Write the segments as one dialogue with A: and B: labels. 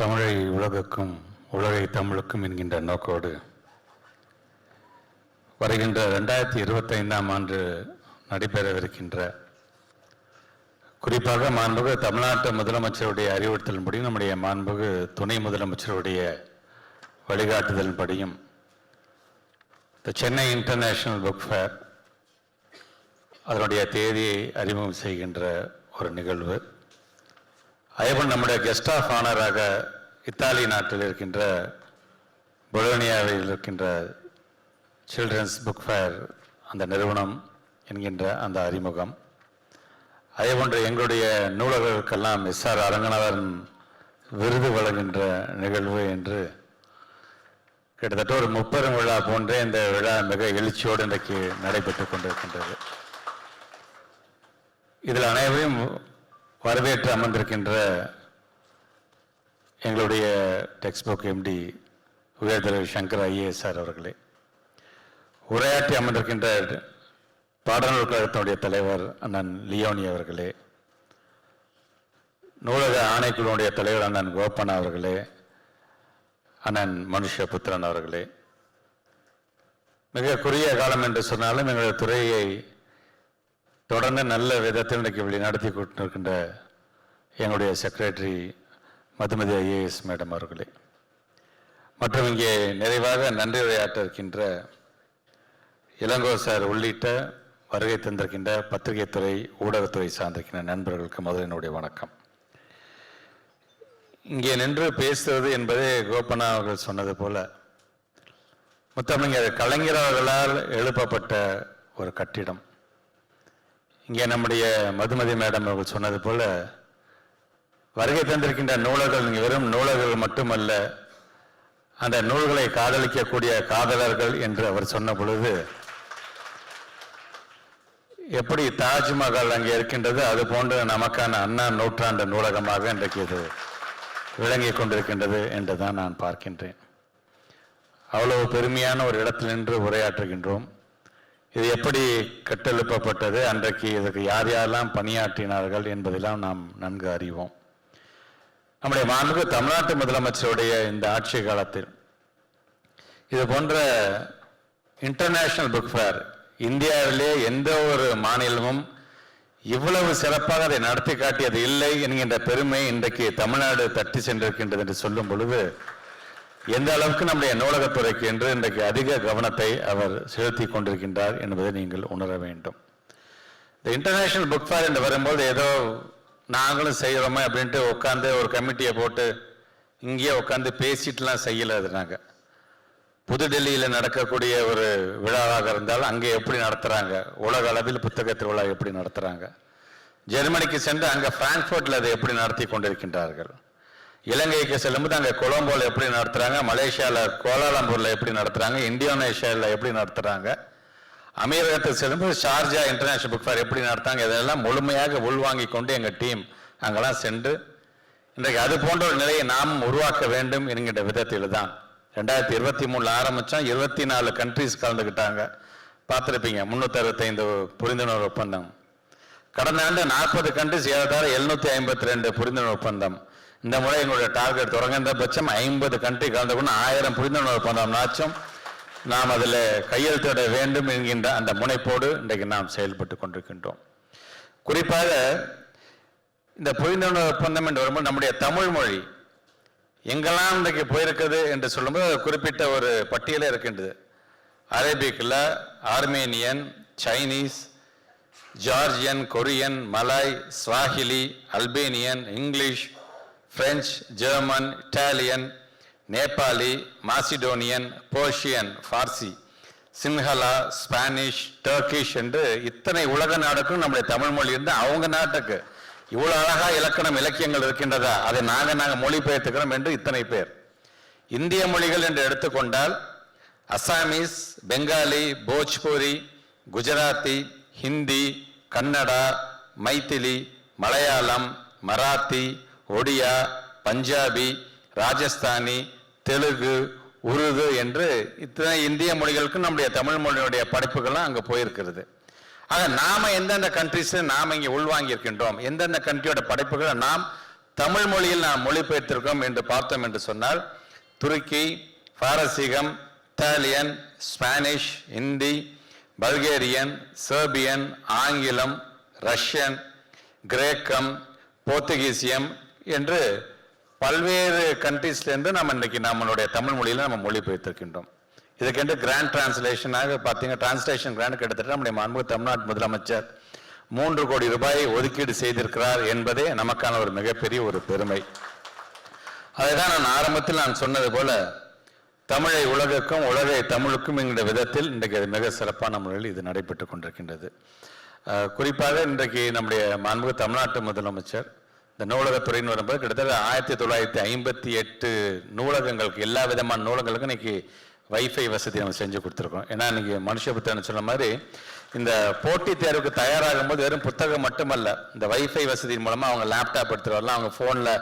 A: தமிழை உலகுக்கும் உலகை தமிழுக்கும் என்கின்ற நோக்கோடு வருகின்ற ரெண்டாயிரத்தி இருபத்தைந்தாம் ஆண்டு நடைபெறவிருக்கின்ற குறிப்பாக மாண்புகு தமிழ்நாட்டு முதலமைச்சருடைய அறிவுறுத்தலின்படியும் நம்முடைய மாண்புகு துணை முதலமைச்சருடைய வழிகாட்டுதலின்படியும் the Chennai international book fair அதனுடைய தேதியை அறிமுகம் செய்கின்ற ஒரு நிகழ்வு அதேபோல் நம்முடைய கெஸ்ட் ஆஃப் ஆனராக இத்தாலி நாட்டில் இருக்கின்ற பொலோனியாவில் இருக்கின்ற சில்ட்ரன்ஸ் புக் ஃபேர் அந்த நிறுவனம் என்கின்ற அந்த அறிமுகம் அதேபோன்று எங்களுடைய நூலகர்களுக்கெல்லாம் எஸ் ஆர் அரங்கநாதன் விருது வழங்குகின்ற நிகழ்வு என்று கிட்டத்தட்ட ஒரு முப்பெரும் விழா போன்றே இந்த விழா மிக எழுச்சியோடு இன்றைக்கு நடைபெற்று கொண்டிருக்கின்றது இதில் அனைவரையும் வரவேற்று அமர்ந்திருக்கின்ற எங்களுடைய டெக்ஸ்ட் புக் எம்டி உயர்தலைவர் சங்கர் ஐஏஎஸ் சார் அவர்களே உரையாற்றி அமர்ந்திருக்கின்ற பாடநூல் கழகத்தினுடைய தலைவர் அண்ணன் லியோனி அவர்களே நூலக ஆணைக்குழுவுடைய தலைவர் அண்ணன் கோபன் அவர்களே அண்ணன் மனுஷபுத்திரன் அவர்களே மிக குறுகிய காலம் என்று சொன்னாலும் எங்களுடைய துறையை தொடர்ந்து நல்ல விதத்தில் இன்றைக்கு வழி நடத்தி கொண்டிருக்கின்ற எங்களுடைய செக்ரட்டரி மதுமதி ஐஏஎஸ் மேடம் அவர்களே மற்றும் இங்கே நிறைவாக நன்றி உரையாற்ற இருக்கின்ற இளங்கோ சார் உள்ளிட்ட வருகை தந்திருக்கின்ற துறை ஊடகத்துறை சார்ந்திருக்கின்ற நண்பர்களுக்கு முதலினுடைய வணக்கம் இங்கே நின்று பேசுவது என்பதே கோபனா அவர்கள் சொன்னது போல முத்தமிழர் கலைஞர் அவர்களால் எழுப்பப்பட்ட ஒரு கட்டிடம் இங்கே நம்முடைய மதுமதி மேடம் அவங்க சொன்னது போல் வருகை தந்திருக்கின்ற நூலர்கள் வெறும் நூலர்கள் மட்டுமல்ல அந்த நூல்களை காதலிக்கக்கூடிய காதலர்கள் என்று அவர் சொன்ன பொழுது எப்படி தாஜ்மஹால் அங்கே இருக்கின்றது அது போன்று நமக்கான அண்ணா நூற்றாண்டு நூலகமாக இன்றைக்கு இது விளங்கி கொண்டிருக்கின்றது என்று தான் நான் பார்க்கின்றேன் அவ்வளவு பெருமையான ஒரு இடத்தில் நின்று உரையாற்றுகின்றோம் இது எப்படி கட்டெழுப்பப்பட்டது அன்றைக்கு இதுக்கு யார் யாரெல்லாம் பணியாற்றினார்கள் என்பதெல்லாம் நாம் நன்கு அறிவோம் நம்முடைய மாண்பு தமிழ்நாட்டு முதலமைச்சருடைய இந்த ஆட்சி காலத்தில் இது போன்ற இன்டர்நேஷ்னல் புக் ஃபேர் இந்தியாவிலே எந்த ஒரு மாநிலமும் இவ்வளவு சிறப்பாக அதை நடத்தி காட்டியது இல்லை என்கின்ற பெருமை இன்றைக்கு தமிழ்நாடு தட்டி சென்றிருக்கின்றது என்று சொல்லும் பொழுது எந்த அளவுக்கு நம்முடைய நூலகத்துறைக்கு என்று இன்றைக்கு அதிக கவனத்தை அவர் செலுத்தி கொண்டிருக்கின்றார் என்பதை நீங்கள் உணர வேண்டும் இந்த இன்டர்நேஷ்னல் புக் ஃபேர் என்று வரும்போது ஏதோ நாங்களும் செய்கிறோமே அப்படின்ட்டு உட்காந்து ஒரு கமிட்டியை போட்டு இங்கேயே உட்காந்து பேசிட்டுலாம் செய்யலை அது நாங்கள் புதுடெல்லியில் நடக்கக்கூடிய ஒரு விழாவாக இருந்தால் அங்கே எப்படி நடத்துகிறாங்க உலக அளவில் புத்தக திருவிழா எப்படி நடத்துகிறாங்க ஜெர்மனிக்கு சென்று அங்கே ஃப்ராங்க்ஃபர்ட்டில் அதை எப்படி நடத்தி கொண்டிருக்கின்றார்கள் இலங்கைக்கு செல்லும்போது அங்கே கொலம்போவில் எப்படி நடத்துகிறாங்க மலேசியாவில் கோலாலம்பூரில் எப்படி நடத்துகிறாங்க இந்தோனேஷியாவில் எப்படி நடத்துகிறாங்க அமீரகத்தில் செல்லும்போது ஷார்ஜா இன்டர்நேஷனல் புக் ஃபேர் எப்படி நடத்துறாங்க இதெல்லாம் முழுமையாக உள்வாங்கி கொண்டு எங்கள் டீம் அங்கெல்லாம் சென்று இன்றைக்கு அது போன்ற ஒரு நிலையை நாம் உருவாக்க வேண்டும் என்கின்ற விதத்தில் தான் ரெண்டாயிரத்தி இருபத்தி மூணில் ஆரம்பித்தோம் இருபத்தி நாலு கண்ட்ரிஸ் கலந்துக்கிட்டாங்க பார்த்துருப்பீங்க முந்நூற்றி அறுபத்தைந்து புரிந்துணர்வு ஒப்பந்தம் கடந்த ஆண்டு நாற்பது கண்ட்ரிஸ் ஏறத்தாழ எழுநூத்தி ஐம்பத்தி ரெண்டு புரிந்துணர்வு ஒப்பந்தம் இந்த முறை எங்களுடைய டார்கெட் தொடங்குகின்ற பட்சம் ஐம்பது கண்ட்ரி கலந்து கொண்டு ஆயிரம் புரிந்துணர்வு ஒப்பந்தம் நாச்சும் நாம் அதில் கையெழுத்திட வேண்டும் என்கின்ற அந்த முனைப்போடு இன்றைக்கு நாம் செயல்பட்டு கொண்டிருக்கின்றோம் குறிப்பாக இந்த புரிந்துணர்வு ஒப்பந்தம் என்று வரும்போது நம்முடைய தமிழ் மொழி எங்கெல்லாம் இன்றைக்கு போயிருக்குது என்று சொல்லும்போது குறிப்பிட்ட ஒரு பட்டியலே இருக்கின்றது அரேபிக்கில் Armenian Chinese Georgian Korean Malay Swahili Albanian English French German Italian Nepali Macedonian Persian Farsi Sinhala Spanish Turkish என்று இத்தனை உலக நாடுக்கும் நம்முடைய தமிழ் மொழி இருந்து அவங்க நாட்டுக்கு இவ்வளோ அழகா இலக்கணம் இலக்கியங்கள் இருக்கின்றதா அதை நாங்கள் நாங்கள் மொழிபெயர்த்துக்கிறோம் என்று இத்தனை பேர் இந்திய மொழிகள் என்று எடுத்துக்கொண்டால் அசாமீஸ் பெங்காலி போஜ்பூரி குஜராத்தி ஹிந்தி கன்னடா மைத்திலி மலையாளம் மராத்தி ஒடியா பஞ்சாபி ராஜஸ்தானி தெலுங்கு உருது என்று இத்தனை இந்திய மொழிகளுக்கும் நம்முடைய தமிழ் மொழியினுடைய படைப்புகள்லாம் அங்கே போயிருக்கிறது ஆக நாம் எந்தெந்த கண்ட்ரிஸை நாம் இங்கே உள்வாங்கியிருக்கின்றோம் எந்தெந்த கண்ட்ரியோட படைப்புகளை நாம் தமிழ் மொழியில் நாம் மொழிபெயர்த்திருக்கோம் என்று பார்த்தோம் என்று சொன்னால் துருக்கி பாரசீகம் Italian Spanish Hindi Bulgarian Serbian ஆங்கிலம் ரஷ்யன் கிரேக்கம் போர்த்துகீசியம் என்று பல்வேறு கண்ட்ரீஸ்லேருந்து நம்ம இன்றைக்கி நம்மளுடைய தமிழ் மொழியில் நம்ம மொழிபெயர்த்திருக்கின்றோம் இதுக்கென்று கிராண்ட் டிரான்ஸ்லேஷனாக பார்த்தீங்கன்னா டிரான்ஸ்லேஷன் கிராண்ட் கிட்டத்தட்ட நம்முடைய மாண்பு தமிழ்நாட்டு முதலமைச்சர் மூன்று கோடி ரூபாய் ஒதுக்கீடு செய்திருக்கிறார் என்பதே நமக்கான ஒரு மிகப்பெரிய ஒரு பெருமை அதுதான் நான் ஆரம்பத்தில் நான் சொன்னது போல தமிழை உலகுக்கும் உலகை தமிழுக்கும் என்கிற விதத்தில் இன்றைக்கு அது மிக சிறப்பான முறையில் இது நடைபெற்று கொண்டிருக்கின்றது குறிப்பாக இன்றைக்கு நம்முடைய மாண்பு தமிழ்நாட்டு முதலமைச்சர் இந்த நூலகத்துறைன்னு வரும்போது கிட்டத்தட்ட ஆயிரத்தி தொள்ளாயிரத்தி ஐம்பத்தி எட்டு நூலகங்களுக்கு எல்லா விதமான நூலகங்களுக்கும் இன்றைக்கி வைஃபை வசதி நம்ம செஞ்சு கொடுத்துருக்கோம் ஏன்னா இன்றைக்கி மனுஷபுத்தன் சொன்ன மாதிரி இந்த போட்டித் தேர்வுக்கு தயாராகும் போது வெறும் புத்தகம் மட்டுமல்ல இந்த வைஃபை வசதியின் மூலமாக அவங்க லேப்டாப் எடுத்துகிட்டு வரலாம் அவங்க ஃபோனில்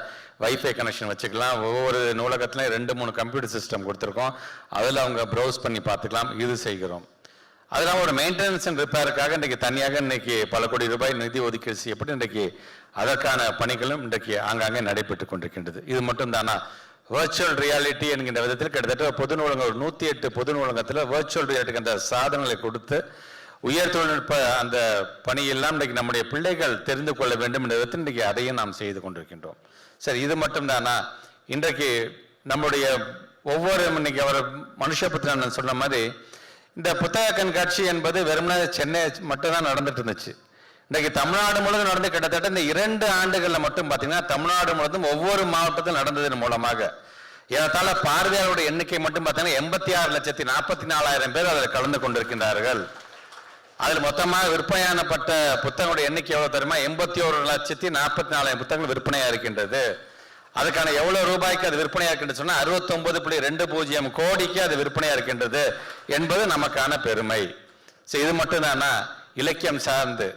A: வைஃபை கனெக்ஷன் வச்சுக்கலாம் ஒவ்வொரு நூலகத்துலையும் ரெண்டு மூணு கம்ப்யூட்டர் சிஸ்டம் கொடுத்துருக்கோம் அதில் அவங்க ப்ரௌஸ் பண்ணி பார்த்துக்கலாம் இது செய்கிறோம் அதெல்லாம் ஒரு மெயின்டெனன்ஸ் அண்ட் ரிப்பேருக்காக இன்றைக்கு தனியாக இன்றைக்கி பல கோடி ரூபாய் நிதி ஒதுக்கீடு செய்யப்பட்டு இன்றைக்கு அதற்கான பணிகளும் இன்றைக்கு ஆங்காங்கே நடைபெற்று கொண்டிருக்கின்றது இது மட்டும் தானா ரியாலிட்டி என்கின்ற விதத்தில் கிட்டத்தட்ட பொது நூலகம் ஒரு நூற்றி எட்டு பொது நூலகத்தில் வர்ச்சுவல் ரியாலிட்டிக்கு அந்த சாதனங்களை கொடுத்து உயர் தொழில்நுட்ப அந்த பணியெல்லாம் இன்றைக்கு நம்முடைய பிள்ளைகள் தெரிந்து கொள்ள வேண்டும் என்ற விதத்தில் இன்றைக்கு அதையும் நாம் செய்து கொண்டிருக்கின்றோம் சரி இது மட்டும்தானா இன்றைக்கு நம்முடைய ஒவ்வொரு இன்னைக்கு அவர் மனுஷ பற்றி நான் சொன்ன மாதிரி இந்த புத்தக கண்காட்சி என்பது வெறுமனே சென்னை மட்டும்தான் நடந்துட்டு இருந்துச்சு இன்றைக்கு தமிழ்நாடு முழுவதும் நடந்து கிட்டத்தட்ட இந்த இரண்டு ஆண்டுகளில் மட்டும் பார்த்தீங்கன்னா தமிழ்நாடு முழுவதும் ஒவ்வொரு மாவட்டத்தில் நடந்ததன் மூலமாக ஏறத்தாழ பார்வையாளருடைய எண்ணிக்கை மட்டும் பார்த்தீங்கன்னா எண்பத்தி ஆறு லட்சத்தி நாற்பத்தி நாலாயிரம் பேர் அதில் கலந்து கொண்டிருக்கின்றார்கள் அதில் மொத்தமாக விற்பனையானப்பட்ட புத்தகங்களுடைய எண்ணிக்கை எவ்வளோ தெரியுமா எண்பத்தி ஒரு லட்சத்தி நாற்பத்தி நாலாயிரம் புத்தகங்கள் விற்பனையாக இருக்கின்றது அதுக்கான எவ்வளோ ரூபாய்க்கு அது விற்பனையாக இருக்கின்றது சொன்னால் அறுபத்தொம்பது புள்ளி ரெண்டு பூஜ்ஜியம் கோடிக்கு அது விற்பனையாக இருக்கின்றது என்பது நமக்கான பெருமை ஸோ இது மட்டும்தானா இலக்கியம் சார்ந்து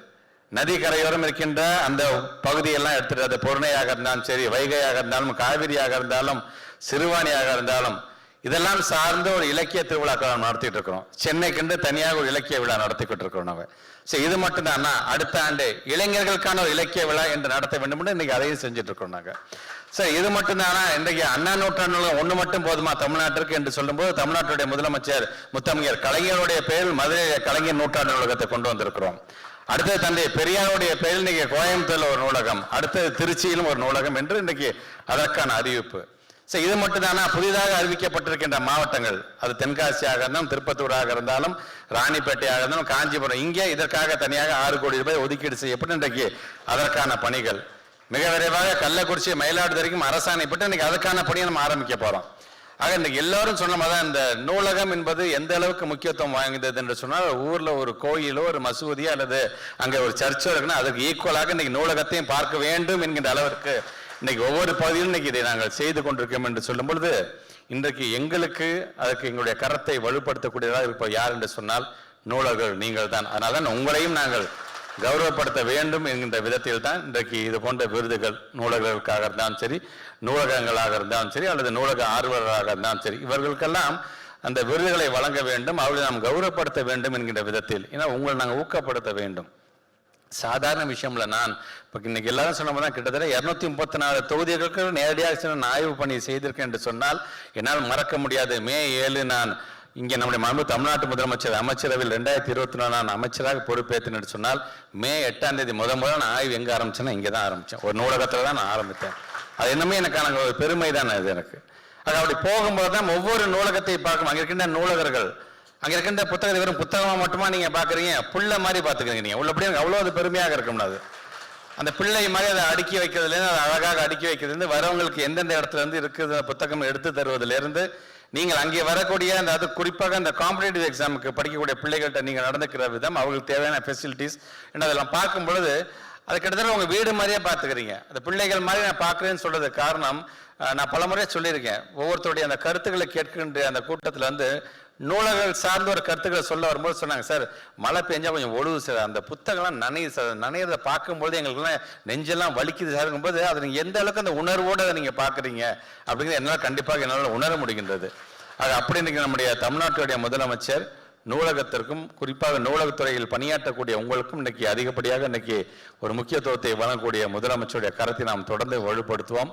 A: நதி கரையோரம் இருக்கின்ற அந்த பகுதியெல்லாம் எடுத்துட்டு அது பொருணையாக இருந்தாலும் சரி வைகையாக இருந்தாலும் காவிரியாக இருந்தாலும் சிறுவாணியாக இருந்தாலும் இதெல்லாம் சார்ந்த ஒரு இலக்கிய திருவிழாக்கள் நடத்திட்டு இருக்கிறோம் சென்னைக்குண்டு தனியாக ஒரு இலக்கிய விழா நடத்திக்கிட்டு இருக்கிறோம் நாங்கள் சரி இது மட்டும்தானா அடுத்த ஆண்டு இளைஞர்களுக்கான ஒரு இலக்கிய விழா என்று நடத்த வேண்டும் என்று இன்னைக்கு அதையும் செஞ்சுட்டு இருக்கோம் நாங்கள் சரி இது மட்டும்தானா இன்றைக்கு அண்ணா நூற்றாண்டு ஒன்று மட்டும் போதுமா தமிழ்நாட்டிற்கு என்று சொல்லும்போது தமிழ்நாட்டுடைய முதலமைச்சர் முத்தமிழர் கலைஞருடைய பெயரில் மதுரை கலைஞர் நூற்றாண்டு நூலகத்தை கொண்டு வந்திருக்கிறோம் அடுத்தது தந்தை பெரியாருடைய பெயரில் இன்னைக்கு கோயம்புத்தூர்ல ஒரு நூலகம் அடுத்தது திருச்சியிலும் ஒரு நூலகம் என்று இன்னைக்கு அதற்கான அறிவிப்பு சரி இது மட்டும் தானா புதிதாக அறிவிக்கப்பட்டிருக்கின்ற மாவட்டங்கள் அது தென்காசியாக இருந்தாலும் திருப்பத்தூராக இருந்தாலும் ராணிப்பேட்டையாக இருந்தாலும் காஞ்சிபுரம் இங்கே இதற்காக தனியாக ஆறு கோடி ரூபாய் ஒதுக்கீடு செய்யப்பட்டு இன்றைக்கு அதற்கான பணிகள் மிக விரைவாக கள்ளக்குறிச்சி மயிலாடுதுறைக்கும் அரசாணைப்பட்டு இன்னைக்கு அதற்கான பணியை நம்ம ஆரம்பிக்க போகிறோம் ஆக இன்னைக்கு எல்லாரும் சொன்ன மாதிரி இந்த நூலகம் என்பது எந்த அளவுக்கு முக்கியத்துவம் வாய்ந்தது என்று சொன்னால் ஊரில் ஒரு கோயிலோ ஒரு மசூதியோ அல்லது அங்கே ஒரு சர்ச்சோ இருக்குன்னா அதுக்கு ஈக்குவலாக இன்னைக்கு நூலகத்தையும் பார்க்க வேண்டும் என்கின்ற அளவிற்கு இன்னைக்கு ஒவ்வொரு பகுதியிலும் இன்னைக்கு இதை நாங்கள் செய்து கொண்டிருக்கோம் என்று சொல்லும் பொழுது இன்றைக்கு எங்களுக்கு அதற்கு எங்களுடைய கரத்தை வலுப்படுத்தக்கூடியதாக இப்போ யார் என்று சொன்னால் நூலர்கள் நீங்கள் தான் அதனால தான் உங்களையும் நாங்கள் கௌரவப்படுத்த வேண்டும் என்கின்ற விதத்தில் தான் இன்றைக்கு இது போன்ற விருதுகள் நூலகர்களுக்காக இருந்தாலும் சரி நூலகங்களாக இருந்தாலும் சரி அல்லது நூலக ஆர்வலர்களாக இருந்தாலும் சரி இவர்களுக்கெல்லாம் அந்த விருதுகளை வழங்க வேண்டும் அவர்களை நாம் கௌரவப்படுத்த வேண்டும் என்கின்ற விதத்தில் ஏன்னா உங்களை நாங்கள் ஊக்கப்படுத்த வேண்டும் சாதாரண விஷயம்ல நான் இப்போ இன்னைக்கு எல்லாரும் சொன்ன தான் கிட்டத்தட்ட இரநூத்தி முப்பத்தி நாலு தொகுதிகளுக்கு நேரடியாக நான் ஆய்வு பணி செய்திருக்கேன் என்று சொன்னால் என்னால் மறக்க முடியாது மே ஏழு நான் இங்கே நம்முடைய மாண்பு தமிழ்நாட்டு முதலமைச்சர் அமைச்சரவையில் ரெண்டாயிரத்தி இருபத்தி நாலு நான் அமைச்சராக என்று சொன்னால் மே எட்டாம் தேதி முத முதல் நான் ஆய்வு எங்கே ஆரம்பிச்சேன்னா இங்கே தான் ஆரம்பித்தேன் ஒரு நூலகத்தில் தான் நான் ஆரம்பித்தேன் அது என்னமே எனக்கான ஒரு பெருமை தான் அது எனக்கு அது அப்படி போகும்போது தான் ஒவ்வொரு நூலகத்தை பார்க்கணும் அங்கே இருக்கின்ற நூலகர்கள் அங்கே இருக்கின்ற புத்தகத்தை வெறும் புத்தகமாக மட்டுமா நீங்கள் பார்க்குறீங்க பிள்ளை மாதிரி பார்த்துக்கிறீங்க நீங்கள் உள்ள அப்படியே அவ்வளோ அது பெருமையாக இருக்கணும் அது அந்த பிள்ளை மாதிரி அதை அடுக்கி வைக்கிறதுலேருந்து அதை அழகாக அடுக்கி வைக்கிறதுலேருந்து வரவங்களுக்கு எந்தெந்த இடத்துல இருந்து இருக்குது புத்தகம் எடுத்து தருவதிலேருந்து நீங்கள் அங்கே வரக்கூடிய அந்த அது குறிப்பாக அந்த காம்படேட்டிவ் எக்ஸாமுக்கு படிக்கக்கூடிய பிள்ளைகள்கிட்ட நீங்கள் நடந்துக்கிற விதம் அவங்களுக்கு தேவையான ஃபெசிலிட்டிஸ் என்ன அதெல்லாம் பார்க்கும் பொழுது அது கிட்டத்தட்ட உங்கள் வீடு மாதிரியே பார்த்துக்கிறீங்க அந்த பிள்ளைகள் மாதிரி நான் பார்க்குறேன்னு சொல்கிறது காரணம் நான் பல முறை சொல்லியிருக்கேன் ஒவ்வொருத்தருடைய அந்த கருத்துக்களை கேட்கின்ற அந்த கூட்டத்தில் வந்து நூலகங்கள் சார்ந்த ஒரு கருத்துக்களை சொல்ல வரும்போது சொன்னாங்க சார் மழை பெஞ்சா கொஞ்சம் ஒழுவு சார் அந்த புத்தகம்லாம் நனையுது சார் நனையத பார்க்கும்போது எங்களுக்குலாம் நெஞ்செல்லாம் வலிக்குது சார்ங்கும்போது அது நீங்கள் எந்த அளவுக்கு அந்த உணர்வோடு அதை நீங்கள் பார்க்குறீங்க அப்படிங்கிறது என்னால் கண்டிப்பாக என்னால் உணர முடிகின்றது அது அப்படி இன்றைக்கி நம்முடைய தமிழ்நாட்டுடைய முதலமைச்சர் நூலகத்திற்கும் குறிப்பாக நூலகத்துறையில் பணியாற்றக்கூடிய உங்களுக்கும் இன்னைக்கு அதிகப்படியாக இன்னைக்கு ஒரு முக்கியத்துவத்தை வழங்கக்கூடிய முதலமைச்சருடைய கருத்தை நாம் தொடர்ந்து வலுப்படுத்துவோம்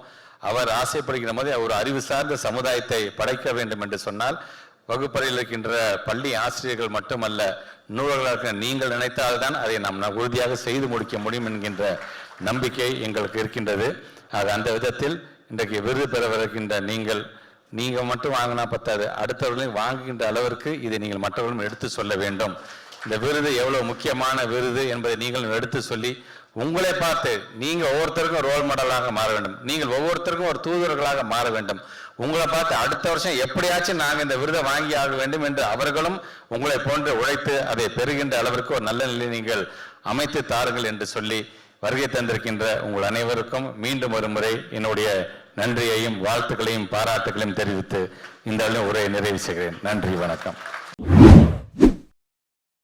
A: அவர் ஆசைப்படுகிற மாதிரி ஒரு அறிவு சார்ந்த சமுதாயத்தை படைக்க வேண்டும் என்று சொன்னால் வகுப்பறையில் இருக்கின்ற பள்ளி ஆசிரியர்கள் மட்டுமல்ல நூலர்களாக நீங்கள் நினைத்தால்தான் அதை நாம் உறுதியாக செய்து முடிக்க முடியும் என்கின்ற நம்பிக்கை எங்களுக்கு இருக்கின்றது அது அந்த விதத்தில் இன்றைக்கு விருது பெறவிருக்கின்ற நீங்கள் நீங்கள் மட்டும் வாங்கினா பத்தாது அடுத்தவர்களையும் வாங்குகின்ற அளவிற்கு இதை நீங்கள் மற்றவர்களும் எடுத்து சொல்ல வேண்டும் இந்த விருது எவ்வளவு முக்கியமான விருது என்பதை நீங்களும் எடுத்து சொல்லி உங்களை பார்த்து நீங்கள் ஒவ்வொருத்தருக்கும் ரோல் மாடலாக மாற வேண்டும் நீங்கள் ஒவ்வொருத்தருக்கும் ஒரு தூதர்களாக மாற வேண்டும் உங்களை பார்த்து அடுத்த வருஷம் எப்படியாச்சும் நாங்கள் இந்த விருதை வாங்கி ஆக வேண்டும் என்று அவர்களும் உங்களை போன்று உழைத்து அதை பெறுகின்ற அளவிற்கு ஒரு நல்ல நிலை நீங்கள் அமைத்து தாருங்கள் என்று சொல்லி வருகை தந்திருக்கின்ற உங்கள் அனைவருக்கும் மீண்டும் ஒரு முறை என்னுடைய நன்றியையும் வாழ்த்துக்களையும் பாராட்டுகளையும் தெரிவித்து இந்த உரையை நிறைவு செய்கிறேன் நன்றி வணக்கம்